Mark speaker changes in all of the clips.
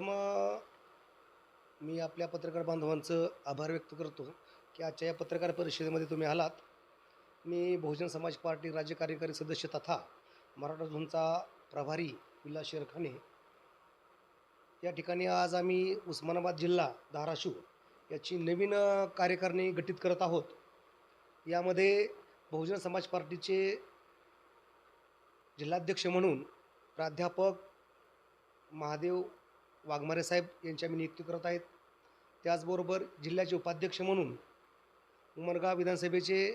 Speaker 1: प्रथम मी आपल्या पत्रकार बांधवांचं आभार व्यक्त करतो की आजच्या या पत्रकार परिषदेमध्ये तुम्ही आलात. मी बहुजन समाज पार्टी राज्य कार्यकारी सदस्य तथा मराठा झोनचा प्रभारी विला शेरखाने. या ठिकाणी आज आम्ही उस्मानाबाद जिल्हा धाराशिव याची नवीन कार्यकारिणी गठीत करत आहोत. यामध्ये बहुजन समाज पार्टीचे जिल्हाध्यक्ष म्हणून प्राध्यापक महादेव वाघमारे साहेब यांची आम्ही नियुक्ती करत आहेत. त्याचबरोबर जिल्ह्याचे उपाध्यक्ष म्हणून उमरगाव विधानसभेचे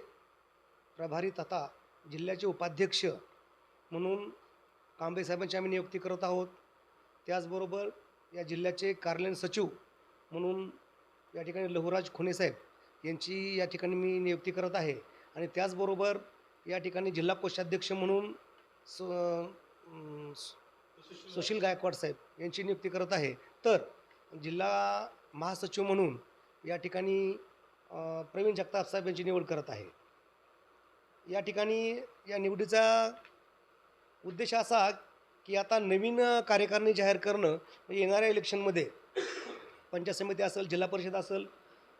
Speaker 1: प्रभारी तथा जिल्ह्याचे उपाध्यक्ष म्हणून कांबेसाहेबांची आम्ही नियुक्ती करत आहोत. त्याचबरोबर या जिल्ह्याचे कार्यालयीन सचिव म्हणून या ठिकाणी लहुराज खुने साहेब यांची या ठिकाणी मी नियुक्ती करत आहे. आणि त्याचबरोबर या ठिकाणी जिल्हा कोषाध्यक्ष म्हणून स सुशील गायकवाड साहेब यांची नियुक्ती करत आहे. तर जिल्हा महासचिव म्हणून या ठिकाणी प्रवीण जगताप साहेब यांची निवड करत आहे. या ठिकाणी या निवडीचा उद्देश असा की आता नवीन कार्यकारिणी जाहीर करणं म्हणजे येणाऱ्या इलेक्शनमध्ये पंचायत समिती असेल जिल्हा परिषद असेल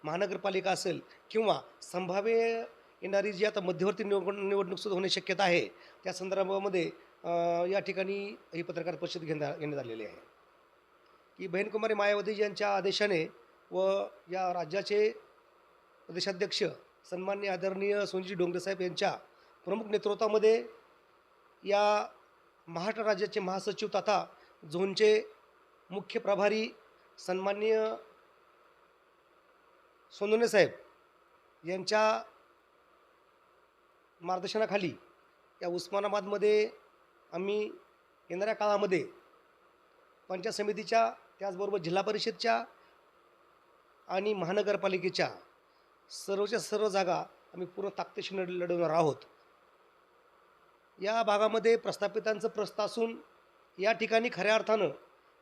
Speaker 1: महानगरपालिका असेल किंवा संभाव्य येणारी जी आता मध्यवर्ती निवड निवडणूक सुद्धा होण्याची शक्यता आहे त्या संदर्भामध्ये या ठिकाणी ही पत्रकार परिषद घेण्यात घेण्यात आलेली आहे. की बहीणकुमारी मायावती यांच्या आदेशाने व या राज्याचे प्रदेशाध्यक्ष सन्मान्य आदरणीय सोनजी डोंगरेसाहेब यांच्या प्रमुख नेतृत्वामध्ये या महाराष्ट्र राज्याचे महासचिव तथा झोनचे मुख्य प्रभारी सन्मान्य सोनवणे साहेब यांच्या मार्गदर्शनाखाली या उस्मानाबादमध्ये आम्ही येणाऱ्या काळामध्ये पंचायत समितीच्या त्याचबरोबर जिल्हा परिषदच्या आणि महानगरपालिकेच्या सर्वच्या सर्व जागा आम्ही पूर्ण ताकदीशी लढ लढवणार आहोत. या भागामध्ये प्रस्थापितांचं प्रस्थ असून या ठिकाणी खऱ्या अर्थानं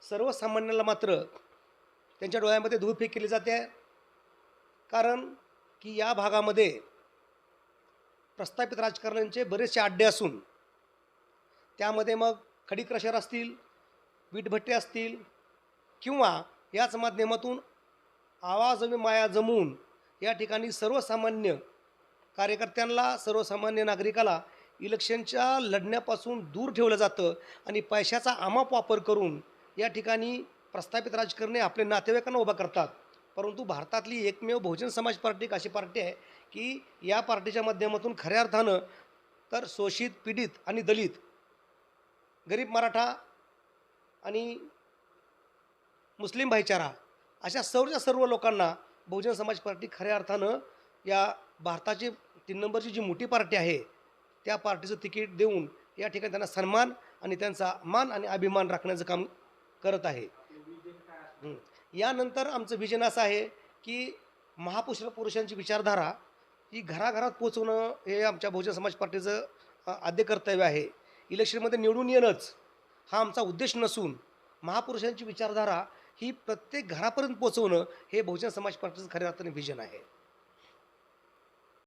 Speaker 1: सर्वसामान्याला मात्र त्यांच्या डोळ्यामध्ये धूळफेक केली जाते. कारण की या भागामध्ये प्रस्थापित राजकारण्यांचे बरेचसे अड्डे असून त्यामध्ये मग खडी क्रशर असतील वीटभट्टे असतील किंवा याच माध्यमातून आवाज आणि माया जमवून या ठिकाणी सर्वसामान्य कार्यकर्त्यांना सर्वसामान्य नागरिकाला इलेक्शनच्या लढण्यापासून दूर ठेवलं जातं आणि पैशाचा आमाप वापर करून या ठिकाणी प्रस्थापित राजकारणी आपले नातेवाईकांना उभा करतात. परंतु भारतातली एकमेव बहुजन समाज पार्टी एक अशी पार्टी आहे की या पार्टीच्या माध्यमातून खऱ्या अर्थानं तर शोषित पीडित आणि दलित गरीब मराठा आणि मुस्लिम भाईचारा अशा सर्वच्या सर्व लोकांना बहुजन समाज पार्टी खऱ्या अर्थानं या भारताची तीन नंबरची जी मोठी पार्टी आहे त्या पार्टीचं तिकीट देऊन या ठिकाणी त्यांना सन्मान आणि त्यांचा मान आणि अभिमान राखण्याचं काम करत आहे. यानंतर आमचं विजन असं आहे की महापुरुष पुरुषांची विचारधारा ही घराघरात पोचवणं हे आमच्या बहुजन समाज पार्टीचं आद्य कर्तव्य आहे. इलेक्शनमध्ये निवडून येणंच हा आमचा उद्देश नसून महापुरुषांची विचारधारा ही प्रत्येक घरापर्यंत पोचवणं हे बहुजन समाज पार्टीचं खऱ्या अर्थाने व्हिजन आहे.